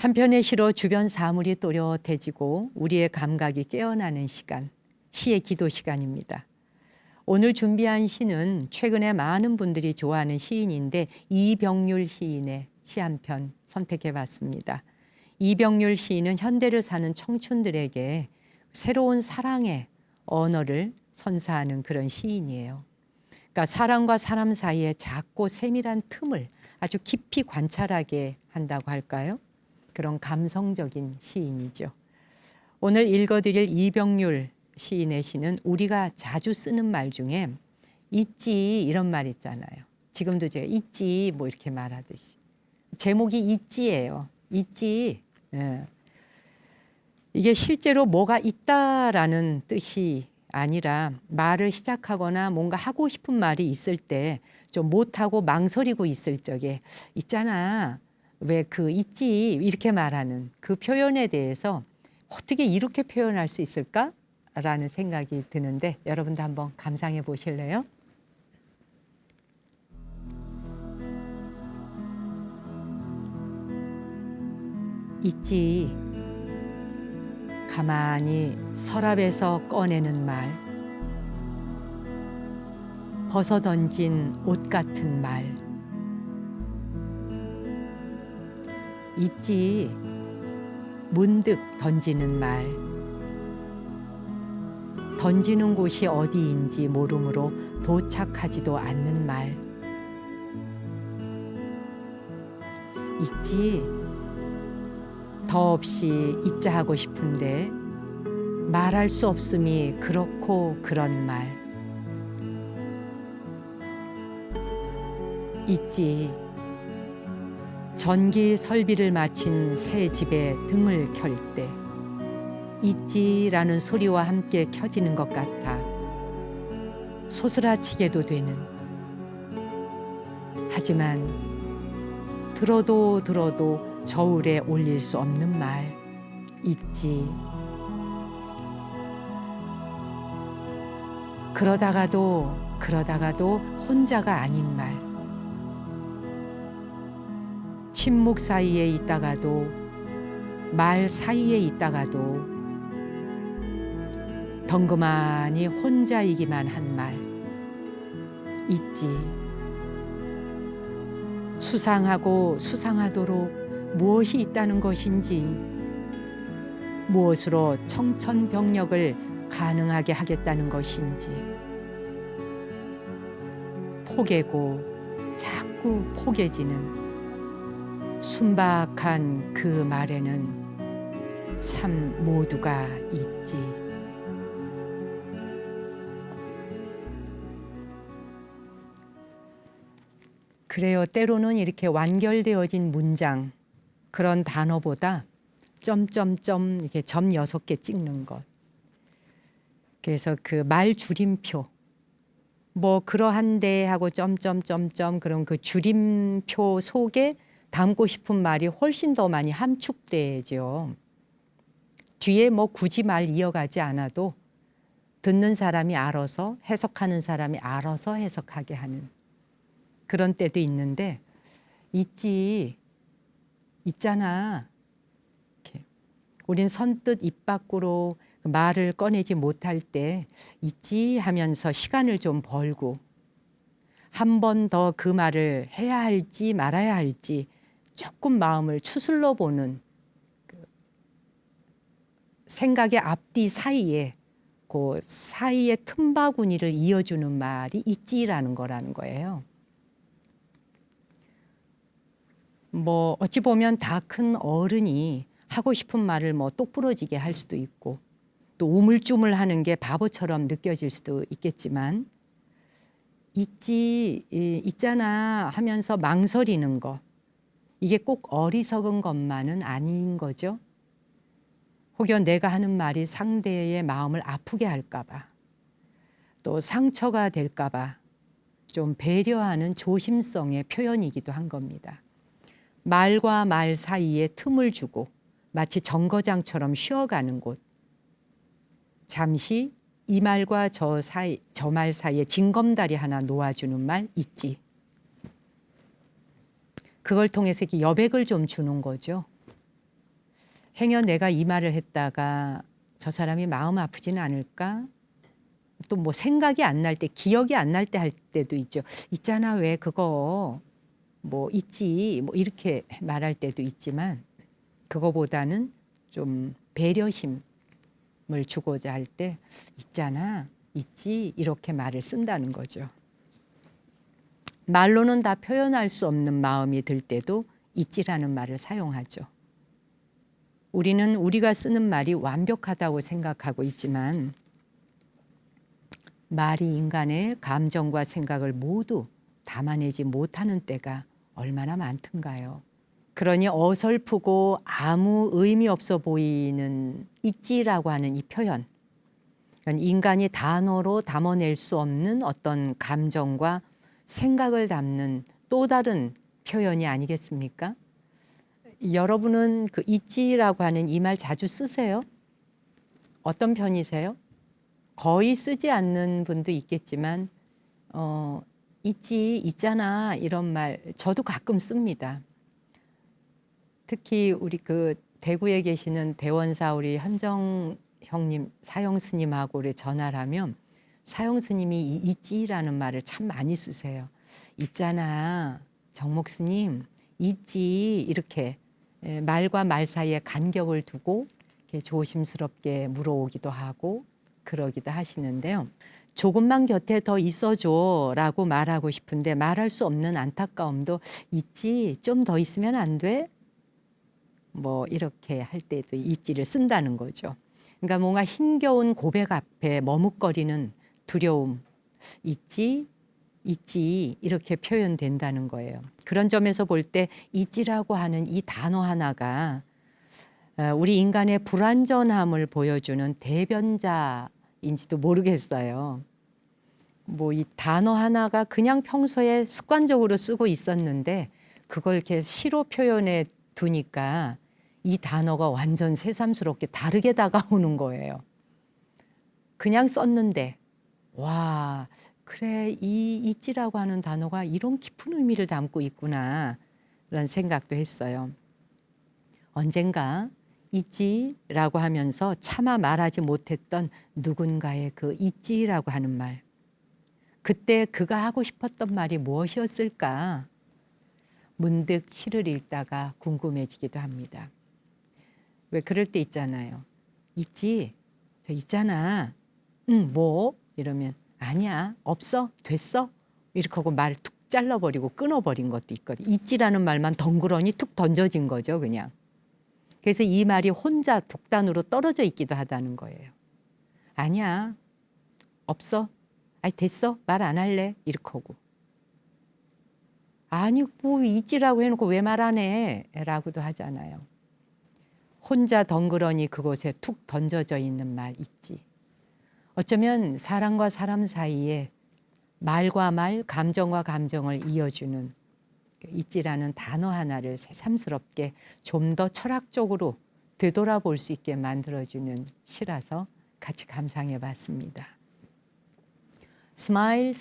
한편의 시로 주변 사물이 또렷해지고 우리의 감각이 깨어나는 시간, 시의 기도 시간입니다. 오늘 준비한 시는 최근에 많은 분들이 좋아하는 시인인데 이병률 시인의 시 한 편 선택해 봤습니다. 이병률 시인은 현대를 사는 청춘들에게 새로운 사랑의 언어를 선사하는 그런 시인이에요. 그러니까 사람과 사람 사이의 작고 세밀한 틈을 아주 깊이 관찰하게 한다고 할까요? 그런 감성적인 시인이죠. 오늘 읽어드릴 이병률 시인의 시는 우리가 자주 쓰는 말 중에 있지 이런 말 있잖아요. 지금도 제가 있지 뭐 이렇게 말하듯이 제목이 있지예요. 있지. 예. 이게 실제로 뭐가 있다라는 뜻이 아니라 말을 시작하거나 뭔가 하고 싶은 말이 있을 때 좀 못하고 망설이고 있을 적에 있잖아. 왜 그 있지 이렇게 말하는 그 표현에 대해서 어떻게 이렇게 표현할 수 있을까? 라는 생각이 드는데 여러분도 한번 감상해 보실래요? 있지. 가만히 서랍에서 꺼내는 말. 벗어 던진 옷 같은 말. 있지. 문득 던지는 말. 던지는 곳이 어디인지 모르므로 도착하지도 않는 말. 있지. 더없이 잊자 하고 싶은데 말할 수 없음이 그렇고 그런 말. 있지. 전기 설비를 마친 새 집에 등을 켤 때. 있지라는 소리와 함께 켜지는 것 같아 소스라치게도 되는 하지만 들어도 들어도 저울에 올릴 수 없는 말 있지 그러다가도 그러다가도 혼자가 아닌 말 침묵 사이에 있다가도 말 사이에 있다가도 덩그마니 혼자이기만 한 말 있지. 수상하고 수상하도록 무엇이 있다는 것인지 무엇으로 청천벽력을 가능하게 하겠다는 것인지 포개고 자꾸 포개지는 순박한 그 말에는 참 모두가 있지. 그래요. 때로는 이렇게 완결되어진 문장 그런 단어보다 점점점 이렇게 점 여섯 개 찍는 것. 그래서 그 말 줄임표 뭐 그러한데 하고 점점점점 그런 그 줄임표 속에 담고 싶은 말이 훨씬 더 많이 함축되죠. 뒤에 뭐 굳이 말 이어가지 않아도 듣는 사람이 알아서 해석하는 사람이 알아서 해석하게 하는 그런 때도 있는데 있지 있잖아. 이렇게. 우린 선뜻 입 밖으로 말을 꺼내지 못할 때 있지 하면서 시간을 좀 벌고 한 번 더 그 말을 해야 할지 말아야 할지 조금 마음을 추슬러 보는 그 생각의 앞뒤 사이에 그 사이의 틈바구니를 이어주는 말이 있지라는 거라는 거예요. 뭐 어찌 보면 다 큰 어른이 하고 싶은 말을 뭐 똑부러지게 할 수도 있고 또 우물쭈물하는 게 바보처럼 느껴질 수도 있겠지만 있지 있잖아 하면서 망설이는 거 이게 꼭 어리석은 것만은 아닌 거죠. 혹여 내가 하는 말이 상대의 마음을 아프게 할까봐 또 상처가 될까봐 좀 배려하는 조심성의 표현이기도 한 겁니다. 말과 말 사이에 틈을 주고 마치 정거장처럼 쉬어가는 곳. 잠시 이 말과 저 사이 저 말 사이에 징검다리 하나 놓아주는 말 있지. 그걸 통해서 이렇게 여백을 좀 주는 거죠. 행여 내가 이 말을 했다가 저 사람이 마음 아프지는 않을까? 또 뭐 생각이 안 날 때, 기억이 안 날 때 할 때도 있죠. 있잖아, 왜 그거 뭐 있지, 뭐 이렇게 말할 때도 있지만 그거보다는 좀 배려심을 주고자 할 때 있잖아, 있지 이렇게 말을 쓴다는 거죠. 말로는 다 표현할 수 없는 마음이 들 때도 있지라는 말을 사용하죠. 우리는 우리가 쓰는 말이 완벽하다고 생각하고 있지만 말이 인간의 감정과 생각을 모두 담아내지 못하는 때가 얼마나 많던가요. 그러니 어설프고 아무 의미 없어 보이는 있지라고 하는 이 표현. 인간이 단어로 담아낼 수 없는 어떤 감정과 생각을 담는 또 다른 표현이 아니겠습니까? 여러분은 그 있지라고 하는 이 말 자주 쓰세요? 어떤 편이세요? 거의 쓰지 않는 분도 있겠지만 어 있지 있잖아 이런 말 저도 가끔 씁니다. 특히 우리 그 대구에 계시는 대원사 우리 현정 형님 사형 스님하고 우리 전화를 하면 사형 스님이 이 있지라는 말을 참 많이 쓰세요. 있잖아 정목 스님 있지 이렇게 예, 말과 말 사이에 간격을 두고 조심스럽게 물어오기도 하고 그러기도 하시는데요. 조금만 곁에 더 있어줘라고 말하고 싶은데 말할 수 없는 안타까움도 있지. 좀 더 있으면 안 돼? 뭐 이렇게 할 때도 있지를 쓴다는 거죠. 그러니까 뭔가 힘겨운 고백 앞에 머뭇거리는 두려움 있지 있지 이렇게 표현된다는 거예요. 그런 점에서 볼 때 있지라고 하는 이 단어 하나가 어, 우리 인간의 불완전함을 보여주는 대변자인지도 모르겠어요. 뭐 이 단어 하나가 그냥 평소에 습관적으로 쓰고 있었는데 그걸 이렇게 시로 표현해 두니까 이 단어가 완전 새삼스럽게 다르게 다가오는 거예요. 그냥 썼는데 와 그래 이 있지라고 하는 단어가 이런 깊은 의미를 담고 있구나 라는 생각도 했어요. 언젠가 있지라고 하면서 차마 말하지 못했던 누군가의 그 있지라고 하는 말. 그때 그가 하고 싶었던 말이 무엇이었을까? 문득 시를 읽다가 궁금해지기도 합니다. 왜 그럴 때 있잖아요. 있지? 저 있잖아. 응, 뭐? 이러면 아니야. 없어. 됐어. 이렇게 하고 말을 툭 잘라버리고 끊어버린 것도 있거든. 있지라는 말만 덩그러니 툭 던져진 거죠, 그냥. 그래서 이 말이 혼자 독단으로 떨어져 있기도 하다는 거예요. 아니야. 없어. 아니 됐어. 말 안 할래. 이렇게 하고. 아니 뭐 있지라고 해놓고 왜 말 안 해? 라고도 하잖아요. 혼자 덩그러니 그곳에 툭 던져져 있는 말 있지. 어쩌면 사람과 사람 사이에 말과 말, 감정과 감정을 이어주는 있지라는 단어 하나를 새삼스럽게 좀 더 철학적으로 되돌아볼 수 있게 만들어주는 시라서 같이 감상해 봤습니다. 스마일